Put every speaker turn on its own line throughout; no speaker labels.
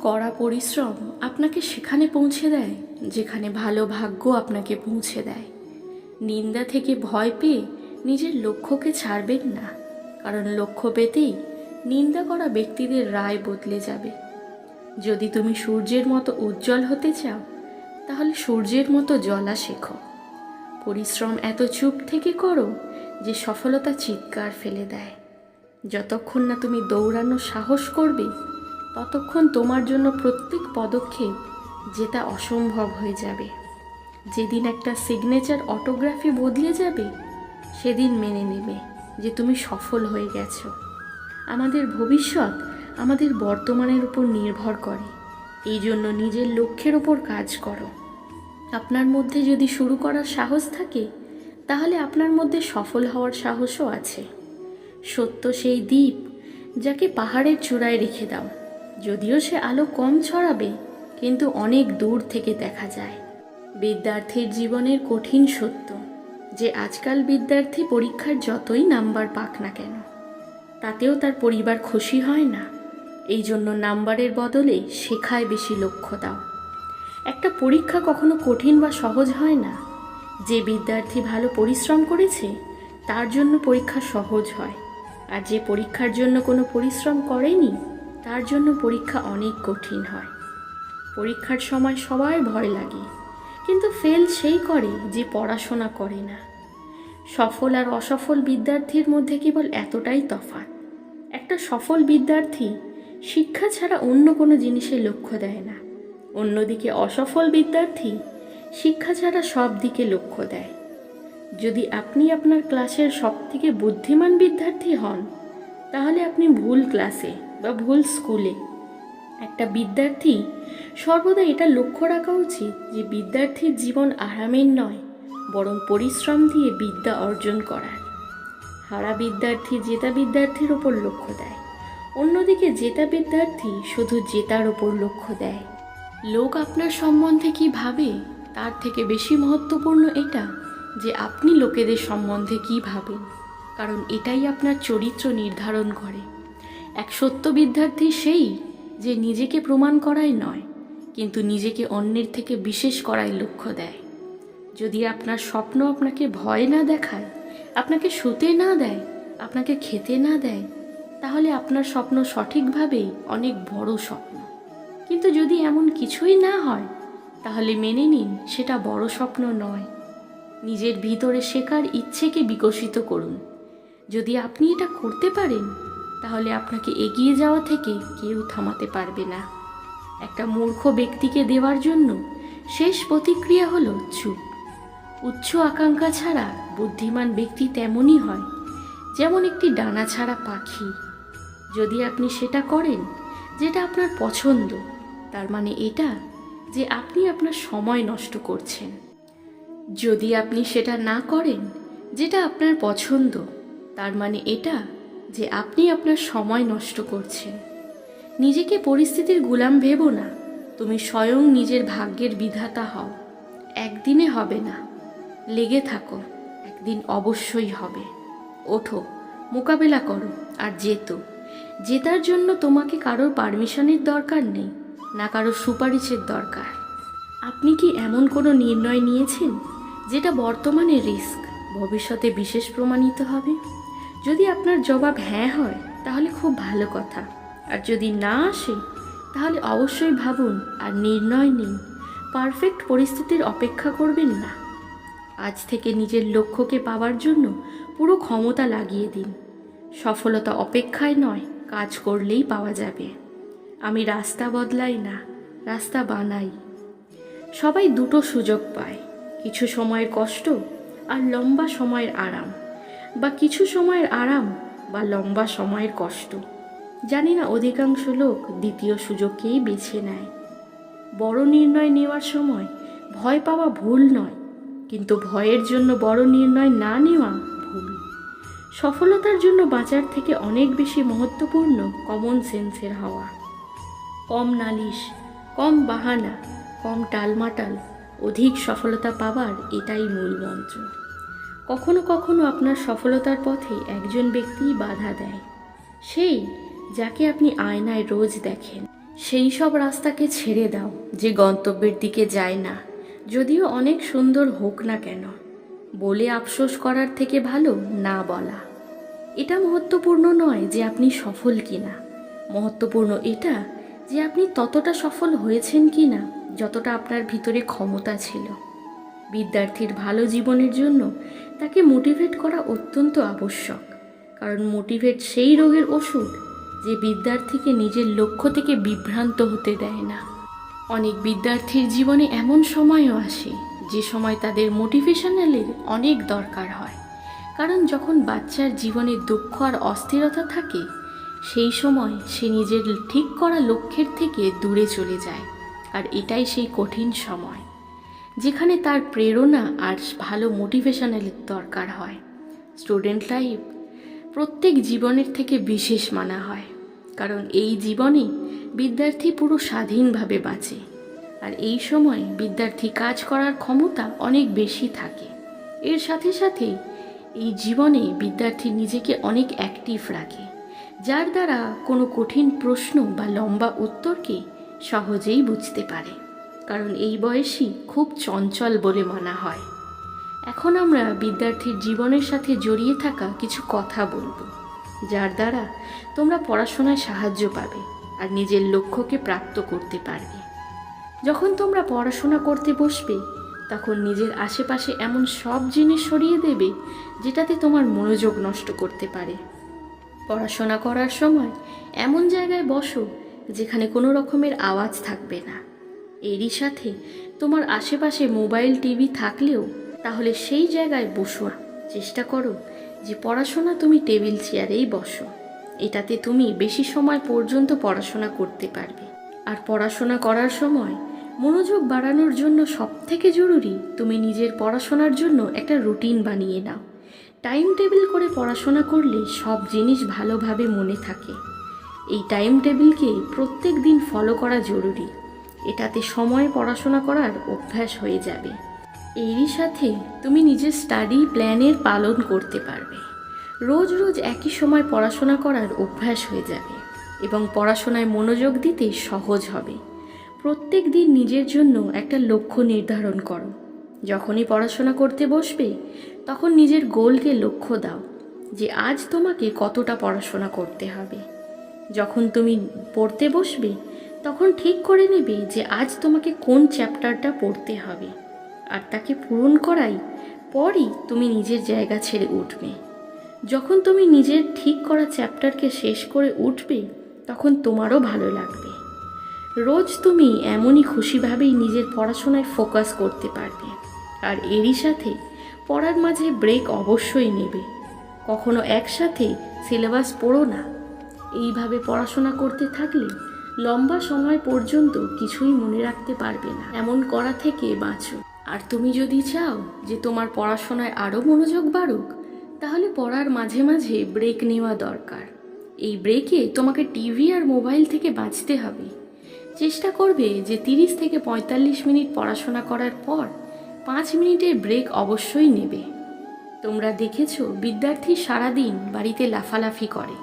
কড়া পরিশ্রম আপনাকে সেখানে পৌঁছে দেয়, যেখানে ভালো ভাগ্য আপনাকে পৌঁছে দেয়। নিন্দা থেকে ভয় পেয়ে নিজের লক্ষ্যকে ছাড়বেন না, কারণ লক্ষ্য পেতেই নিন্দা করা ব্যক্তিদের রায় বদলে যাবে। যদি তুমি সূর্যের মতো উজ্জ্বল হতে চাও, তাহলে সূর্যের মতো জ্বলা শেখো। পরিশ্রম এত চুপ থেকে করো যে সফলতা চিৎকার ফেলে দেয়। যতক্ষণ না তুমি দৌড়ানোর সাহস করবে ততক্ষণ তোমার জন্য প্রত্যেক পদক্ষেপ যেটা অসম্ভব হয়ে যাবে। যেদিন একটা সিগনেচার অটোগ্রাফি বদলে যাবে, সেদিন মেনে নেবে যে তুমি সফল হয়ে গেছো। আমাদের ভবিষ্যৎ আমাদের বর্তমানের উপর নির্ভর করে। এই জন্য নিজের লক্ষ্যের উপর কাজ করো। আপনার মধ্যে যদি শুরু করার সাহস থাকে, তাহলে আপনার মধ্যে সফল হওয়ার সাহসও আছে। সত্য সেই দ্বীপ যাকে পাহাড়ের চূড়ায় রেখে দাও। যদিও সে আলো কম ছড়াবে, কিন্তু অনেক দূর থেকে দেখা যায়। বিদ্যার্থীর জীবনের কঠিন সত্য, যে আজকাল বিদ্যার্থী পরীক্ষার যতই নাম্বার পাক না কেন, তাতেও তার পরিবার খুশি হয় না। এই জন্য নাম্বারের বদলে শেখায় বেশি লক্ষ্য দাও একটা পরীক্ষা কখনো কঠিন বা সহজ হয় না। যে বিদ্যার্থী ভালো পরিশ্রম করেছে, তার জন্য পরীক্ষা সহজ হয়। আর যে পরীক্ষার জন্য কোনো পরিশ্রম করেনি তার জন্য পরীক্ষা অনেক কঠিন হয়। পরীক্ষার সময় সবার ভয় লাগে। কিন্তু ফেল সেই করে যে পড়াশোনা করে না। সফল আর অসফল বিদ্যার্থীর মধ্যে কেবল এতটাই তফাৎ। একটা সফল বিদ্যার্থী শিক্ষা ছাড়া অন্য কোনো জিনিসে লক্ষ্য দেয় না। অন্যদিকে অসফল বিদ্যার্থী শিক্ষা ছাড়া সব দিকে লক্ষ্য দেয়। যদি আপনি আপনার ক্লাসের সবথেকে বুদ্ধিমান বিদ্যার্থী হন, তাহলে আপনি ভুল ক্লাসে বা ভুল স্কুলে। একটা বিদ্যার্থী সর্বদা এটা লক্ষ্য রাখা উচিত যে বিদ্যার্থীর জীবন আরামের নয়, বরং পরিশ্রম দিয়ে বিদ্যা অর্জন করার। হারা বিদ্যার্থী জেতা বিদ্যার্থীর ওপর লক্ষ্য দেয়, অন্যদিকে জেতা বিদ্যার্থী শুধু জেতার ওপর লক্ষ্য দেয়। লোক আপনার সম্বন্ধে কি ভাবে? তার থেকে বেশি মহত্বপূর্ণ এটা যে আপনি লোকেদের সম্বন্ধে কি ভাবেন, কারণ এটাই আপনার চরিত্র নির্ধারণ করে। এক সত্য বিদ্যার্থী সেই যে নিজেকে প্রমাণ করাই নয়, কিন্তু নিজেকে অন্যের থেকে বিশেষ করাই লক্ষ্য দেয়। যদি আপনার স্বপ্ন আপনাকে ভয় না দেখায়, আপনাকে শুতে না দেয়, আপনাকে খেতে না দেয়, তাহলে আপনার স্বপ্ন সঠিকভাবেই অনেক বড় স্বপ্ন। কিন্তু যদি এমন কিছুই না হয়, তাহলে মেনে নিন সেটা বড় স্বপ্ন নয়। নিজের ভিতরে শেখার ইচ্ছেকে বিকশিত করুন। যদি আপনি এটা করতে পারেন তাহলে আপনাকে এগিয়ে যাওয়া থেকে কেউ থামাতে পারবে না। একটা মূর্খ ব্যক্তিকে দেওয়ার জন্য শেষ প্রতিক্রিয়া হলো চুপ। উচ্চ আকাঙ্ক্ষা ছাড়া বুদ্ধিমান ব্যক্তি তেমনই হয়, যেমন একটি ডানা ছাড়া পাখি। যদি আপনি সেটা করেন যেটা আপনার পছন্দ, তার মানে এটা যে আপনি আপনার সময় নষ্ট করছেন। যদি আপনি সেটা না করেন যেটা আপনার পছন্দ, তার মানে এটা যে আপনি আপনার সময় নষ্ট করছেন। নিজেকে পরিস্থিতির গুলাম ভেবো না। তুমি স্বয়ং নিজের ভাগ্যের বিধাতা হও। একদিনে হবে না। লেগে থাকো। একদিন অবশ্যই হবে। ওঠো, মোকাবেলা করো আর যেতো। জেতার জন্য তোমাকে কারোর পারমিশনের দরকার নেই, না কারোর সুপারিশের দরকার। আপনি কি এমন কোনো নির্ণয় নিয়েছেন, যেটা বর্তমানে রিস্ক, ভবিষ্যতে বিশেষ প্রমাণিত হবে? যদি আপনার জবাব হ্যাঁ হয়, তাহলে খুব ভালো কথা। আর যদি না আসে, তাহলে অবশ্যই ভাবুন আর নির্ণয় নিন। পারফেক্ট পরিস্থিতির অপেক্ষা করবেন না। আজ থেকে নিজের লক্ষ্যকে পাওয়ার জন্য পুরো ক্ষমতা লাগিয়ে দিন। সফলতা অপেক্ষায় নয়, কাজ করলেই পাওয়া যাবে। আমি রাস্তা বদলাই না, রাস্তা বানাই। সবাই দুটো সুযোগ পায়, কিছু সময়ের কষ্ট আর লম্বা সময়ের আরাম। বা কিছু সময়ের আরাম বা লম্বা সময়ের কষ্ট। জানি না, অধিকাংশ লোক দ্বিতীয় সুযোগকেই বেছে নেয়। বড় নির্ণয় নেওয়ার সময় ভয় পাওয়া ভুল নয়, কিন্তু ভয়ের জন্য বড় নির্ণয় না নেওয়া ভুল। সফলতার জন্য বাঁচার থেকে অনেক বেশি মহত্বপূর্ণ কমন সেন্সের হওয়া। কম নালিশ, কম বাহানা, কম টালমাটাল, অধিক সফলতা পাওয়ার এটাই মূল মন্ত্র। কখনো কখনো আপনার সফলতার পথে একজন ব্যক্তিই বাধা দেয়। সেই যাকে আপনি আয়নায় রোজ দেখেন। সেই সব রাস্তাকে ছেড়ে দাও, যে গন্তব্যের দিকে যায় না। যদিও অনেক সুন্দর হোক না কেন। বলে আফসোস করার থেকে ভালো না বলা। এটা মহত্বপূর্ণ নয় যে আপনি সফল কিনা। মহত্বপূর্ণ এটা যে আপনি ততটা সফল হয়েছেন কি না যতটা আপনার ভিতরে ক্ষমতা ছিল। বিদ্যার্থীর ভালো জীবনের জন্য তাকে মোটিভেট করা অত্যন্ত আবশ্যক। কারণ মোটিভেট সেই রোগের ওষুধ যে বিদ্যার্থীকে নিজের লক্ষ্য থেকে বিভ্রান্ত হতে দেয় না। অনেক বিদ্যার্থীর জীবনে এমন সময়ও আসে, যে সময় তাদের মোটিভেশনালের অনেক দরকার হয়। কারণ যখন বাচ্চার জীবনে দুঃখ আর অস্থিরতা থাকে, সেই সময় সে নিজের ঠিক করা লক্ষ্যের থেকে দূরে চলে যায়। আর এটাই সেই কঠিন সময়। যেখানে তার প্রেরণা আর ভালো মোটিভেশনালের দরকার হয়। স্টুডেন্ট লাইফ প্রত্যেক জীবনের থেকে বিশেষ মানা হয়। কারণ এই জীবনে বিদ্যার্থী পুরো স্বাধীনভাবে বাঁচে। আর এই সময় বিদ্যার্থী কাজ করার ক্ষমতা অনেক বেশি থাকে। এর সাথে সাথে এই জীবনে বিদ্যার্থী নিজেকে অনেক অ্যাক্টিভ রাখে, যার দ্বারা কোনো কঠিন প্রশ্ন বা লম্বা উত্তরকে সহজেই বুঝতে পারে। কারণ এই বয়সই খুব চঞ্চল বলে মানা হয়। এখন আমরা বিদ্যার্থীর জীবনের সাথে জড়িয়ে থাকা কিছু কথা বলব, যার দ্বারা তোমরা পড়াশোনায় সাহায্য পাবে আর নিজের লক্ষ্যকে প্রাপ্ত করতে পারবে। যখন তোমরা পড়াশোনা করতে বসবে, তখন নিজের আশেপাশে এমন সব জিনিস সরিয়ে দেবে যেটাতে তোমার মনোযোগ নষ্ট করতে পারে। পড়াশোনা করার সময় এমন জায়গায় বসো যেখানে কোনো রকমের আওয়াজ থাকবে না। এরই সাথে তোমার আশেপাশে মোবাইল, টিভি থাকলেও তাহলে সেই জায়গায় বসো। চেষ্টা করো যে পড়াশোনা তুমি টেবিল চেয়ারেই বসো। এটাতে তুমি বেশি সময় পর্যন্ত পড়াশোনা করতে পারবে। আর পড়াশোনা করার সময় মনোযোগ বাড়ানোর জন্য সবথেকে জরুরি তুমি নিজের পড়াশোনার জন্য একটা রুটিন বানিয়ে নাও। টাইম টেবিল করে পড়াশোনা করলে সব জিনিস ভালোভাবে মনে থাকে। এই টাইম টেবিলকে প্রত্যেক দিন ফলো করা জরুরি। এটাতে সময় পড়াশোনা করার অভ্যাস হয়ে যাবে। এরই সাথে তুমি নিজের স্টাডি প্ল্যানের পালন করতে পারবে। রোজ রোজ একই সময় পড়াশোনা করার অভ্যাস হয়ে যাবে এবং পড়াশোনায় মনোযোগ দিতে সহজ হবে। প্রত্যেক দিন নিজের জন্য একটা লক্ষ্য নির্ধারণ করো। যখনই পড়াশোনা করতে বসবে, তখন নিজের গোলকে লক্ষ্য দাও যে আজ তোমাকে কতটা পড়াশোনা করতে হবে। যখন তুমি পড়তে বসবে তখন ঠিক করে নেবে যে আজ তোমাকে কোন চ্যাপ্টারটা পড়তে হবে। আর তাকে পূরণ করাই পরই তুমি নিজের জায়গা ছেড়ে উঠবে। যখন তুমি নিজের ঠিক করা চ্যাপ্টারকে শেষ করে উঠবে, তখন তোমারও ভালো লাগবে। রোজ তুমি এমনই খুশিভাবেই নিজের পড়াশোনায় ফোকাস করতে পারবে। আর এরই সাথে পড়ার মাঝে ব্রেক অবশ্যই নেবে। কখনো একসাথে সিলেবাস পড়ো না। এইভাবে পড়াশোনা করতে থাকলে লম্বা সময় পর্যন্ত কিছুই মনে রাখতে পারবে না। এমন করা থেকে বাঁচো। আর তুমি যদি চাও যে তোমার পড়াশোনায় আরও মনোযোগ বাড়ুক, তাহলে পড়ার মাঝে মাঝে ব্রেক নেওয়া দরকার। এই ব্রেকে তোমাকে টিভি আর মোবাইল থেকে বাঁচতে হবে। চেষ্টা করবে যে তিরিশ থেকে পঁয়তাল্লিশ মিনিট পড়াশোনা করার পর পাঁচ মিনিটের ব্রেক অবশ্যই নেবে। তোমরা দেখেছ, বিদ্যার্থী সারাদিন বাড়িতে লাফালাফি করে।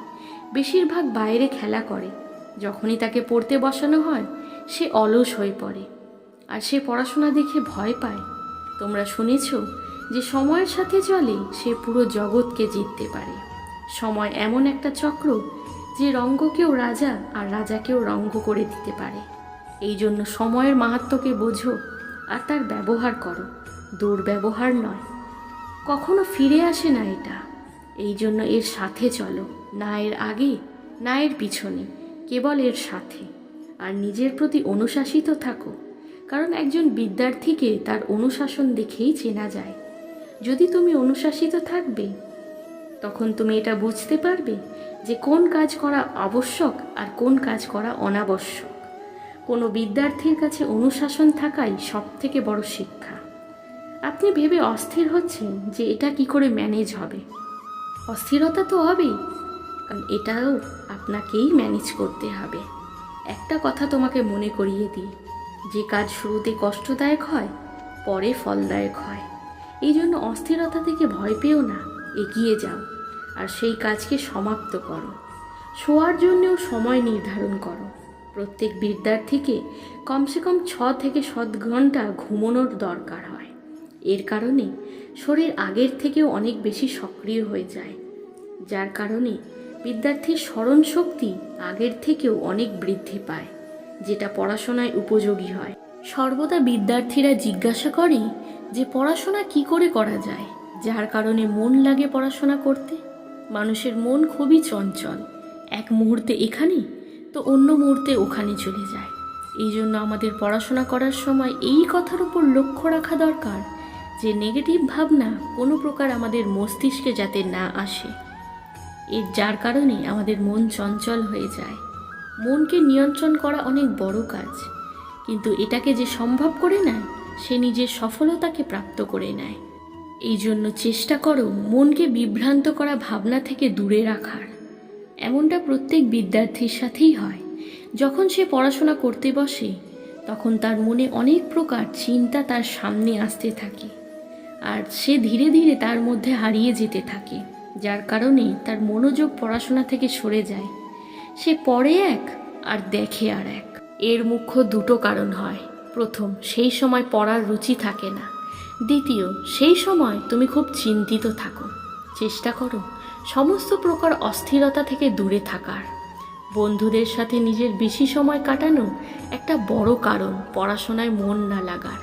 বেশিরভাগ বাইরে খেলা করে। যখনই তাকে পড়তে বসানো হয়, সে অলস হয়ে পড়ে। আর সে পড়াশোনা দেখে ভয় পায়। তোমরা শুনেছ যে সময়ের সাথে চলে সে পুরো জগৎকে জিততে পারে। সময় এমন একটা চক্র যে রঙ্গকেও রাজা আর রাজাকেও রঙ্গ করে দিতে পারে। এই জন্য সময়ের মাহাত্ম্যকে বোঝো আর তার ব্যবহার করো। দুর্ব্যবহার নয়। কখনো ফিরে আসে না এটা। এই জন্য এর সাথে চলো। না এর আগে, না এর পিছনে। কেবল এর সাথে। আর নিজের প্রতি অনুশাসিত থাকো, কারণ একজন বিদ্যার্থীকে তার অনুশাসন দেখেই চেনা যায়। যদি তুমি অনুশাসিত থাকবে, তখন তুমি এটা বুঝতে পারবে যে কোন কাজ করা আবশ্যক আর কোন কাজ করা অনাবশ্যক। কোনো বিদ্যার্থীর কাছে অনুশাসন থাকাই সব থেকে বড় শিক্ষা। আপনি ভেবে অস্থির হচ্ছেন যে এটা কি করে ম্যানেজ হবে। অস্থিরতা তো হবেই কারণ এটাও আপনাকেই ম্যানেজ করতে হবে। একটা কথা তোমাকে মনে করিয়ে দিই, যে কাজ শুরুতে কষ্টদায়ক হয়, পরে ফলদায়ক হয়। এই জন্য অস্থিরতা থেকে ভয় পেও না, এগিয়ে যাও আর সেই কাজকে সমাপ্ত করো। শোয়ার জন্যেও সময় নির্ধারণ করো। প্রত্যেক বিদ্যার্থীকে কমসে কম ছ থেকে সাত ঘণ্টা ঘুমানোর দরকার হয়। এর কারণে শরীর আগের থেকেও অনেক বেশি সক্রিয় হয়ে যায়। যার কারণে বিদ্যার্থীর স্মরণ শক্তি আগের থেকেও অনেক বৃদ্ধি পায়, যেটা পড়াশোনায় উপযোগী হয়। সর্বদা বিদ্যার্থীরা জিজ্ঞাসা করে যে পড়াশোনা কি করে করা যায়, যার কারণে মন লাগে পড়াশোনা করতে। মানুষের মন খুবই চঞ্চল। এক মুহূর্তে এখানে, তো অন্য মুহূর্তে ওখানে চলে যায়। এই জন্য আমাদের পড়াশোনা করার সময় এই কথার উপর লক্ষ্য রাখা দরকার যে, নেগেটিভ ভাবনা কোনো প্রকার আমাদের মস্তিষ্কে যাতে না আসে। এর যার কারণে আমাদের মন চঞ্চল হয়ে যায়। মনকে নিয়ন্ত্রণ করা অনেক বড় কাজ। কিন্তু এটাকে যে সম্ভব করে নেয়, সে নিজের সফলতাকে প্রাপ্ত করে নেয়। এই জন্য চেষ্টা করো মনকে বিভ্রান্ত করা ভাবনা থেকে দূরে রাখার। এমনটা প্রত্যেক বিদ্যার্থীর সাথেই হয়। যখন সে পড়াশোনা করতে বসে, তখন তার মনে অনেক প্রকার চিন্তা তার সামনে আসতে থাকে। আর সে ধীরে ধীরে তার মধ্যে হারিয়ে যেতে থাকে। যার কারণে তার মনোযোগ পড়াশোনা থেকে সরে যায়। সে পড়ে এক আর দেখে আর এক। এর মুখ্য দুটো কারণ হয়। প্রথম, সেই সময় পড়ার রুচি থাকে না। দ্বিতীয়, সেই সময় তুমি খুব চিন্তিত থাকো। চেষ্টা করো সমস্ত প্রকার অস্থিরতা থেকে দূরে থাকার। বন্ধুদের সাথে নিজের বেশি সময় কাটানো একটা বড় কারণ পড়াশোনায় মন না লাগার।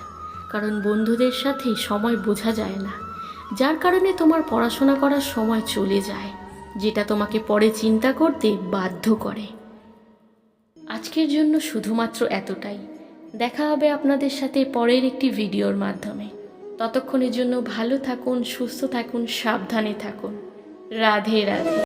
কারণ বন্ধুদের সাথে সময় বোঝা যায় না। যার কারণে তোমার পড়াশোনা করার সময় চলে যায়, যেটা তোমাকে পরে চিন্তা করতে বাধ্য করে। আজকের জন্য শুধুমাত্র এতটাই। দেখা হবে আপনাদের সাথে পরের একটি ভিডিওর মাধ্যমে। ততক্ষণের জন্য ভালো থাকুন, সুস্থ থাকুন, সাবধানে থাকুন। রাধে রাধে।